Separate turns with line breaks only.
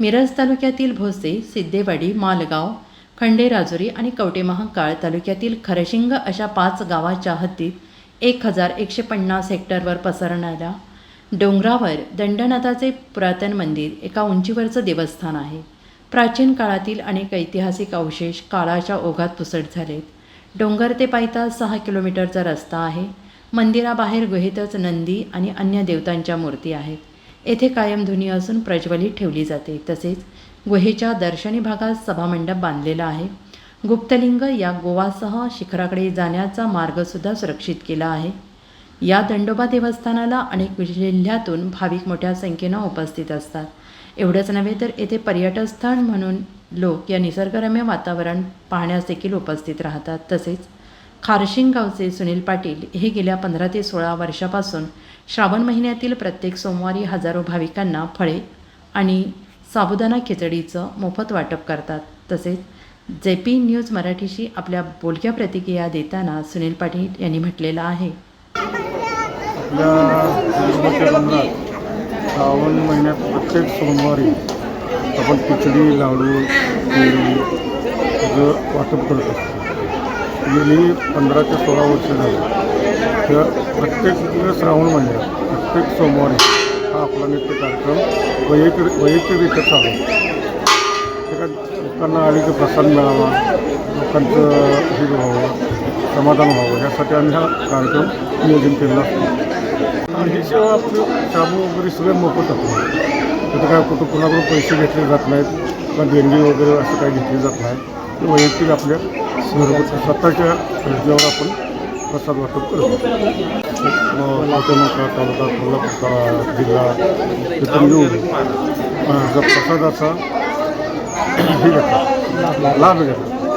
मिरज तालुक्यातील भोसे सिद्धेवाडी मालगाव खंडेराजुरी आणि कवटेमहाकाळ तालुक्यातील खरशिंग अशा पाच गावाच्या हद्दीत एक हजार एकशे पन्नास हेक्टरवर पसरणाऱ्या डोंगरावर दंडनाथाचे पुरातन मंदिर एका उंचीवरचं देवस्थान आहे. प्राचीन काळातील अनेक ऐतिहासिक अवशेष काळाच्या ओघात पुसट झालेत. डोंगर ते पायथा सहा किलोमीटरचा रस्ता आहे. मंदिराबाहेर गुहेतच नंदी आणि अन्य देवतांच्या मूर्ती आहेत. येथे कायम धुनी असून प्रज्वलित ठेवली जाते. तसेच गुहेच्या दर्शनी भागात सभामंडप बांधलेला आहे. गुप्तलिंग या गोवासह शिखराकडे जाण्याचा मार्गसुद्धा सुरक्षित केला आहे. या दंडोबा देवस्थानाला अनेक जिल्ह्यातून भाविक मोठ्या संख्येनं उपस्थित असतात. एवढंच नव्हे तर येथे पर्यटन स्थळ म्हणून लोक या निसर्गरम्य वातावरण पाहण्यास देखील उपस्थित राहतात. तसेच खारशिंग गावचे सुनील पाटील हे गेल्या पंधरा ते सोळा वर्षापासून श्रावण महिन्यातील प्रत्येक सोमवारी हजारो भाविकांना फळे आणि साबुदाणा खिचडीचं मोफत वाटप करतात. तसेच जे पी न्यूज मराठीशी आपल्या बोलक्या प्रतिक्रिया देताना सुनील पाटील यांनी म्हटलेलं आहे.
श्रावण महिन्यात प्रत्येक सोमवारी आपण खिचडी लाडू वाटप करत असतो. गेली पंधरा ते सोळा वर्ष झाली. तर प्रत्येक श्रावण महिन्यात प्रत्येक सोमवारी हा आपला नित्य कार्यक्रम वैयक्तिक वैयक्तिकरित्या चालू एका लोकांना आलीचं प्रसाद मिळावा लोकांचं हे व्हावं समाधान व्हावं यासाठी आम्ही हा कार्यक्रम नियोजन केलेला असतो. आणि ही सेवा आपली शाबू वगैरे सगळे मोफत असतो तिथं काय कुठं कुणाकडून पैसे घेतले जात नाहीत किंवा देणगी वगैरे असं काही घेतली जात नाही. ते वैयक्तिक आपल्या घरगुती स्वतःच्या गरजेवर आपण प्रसाद वाटप करतो मोठा तालुका कोल्हापूर जिल्हा तिथून येऊन प्रसादाचा हे घेतला. लाभ घेतला.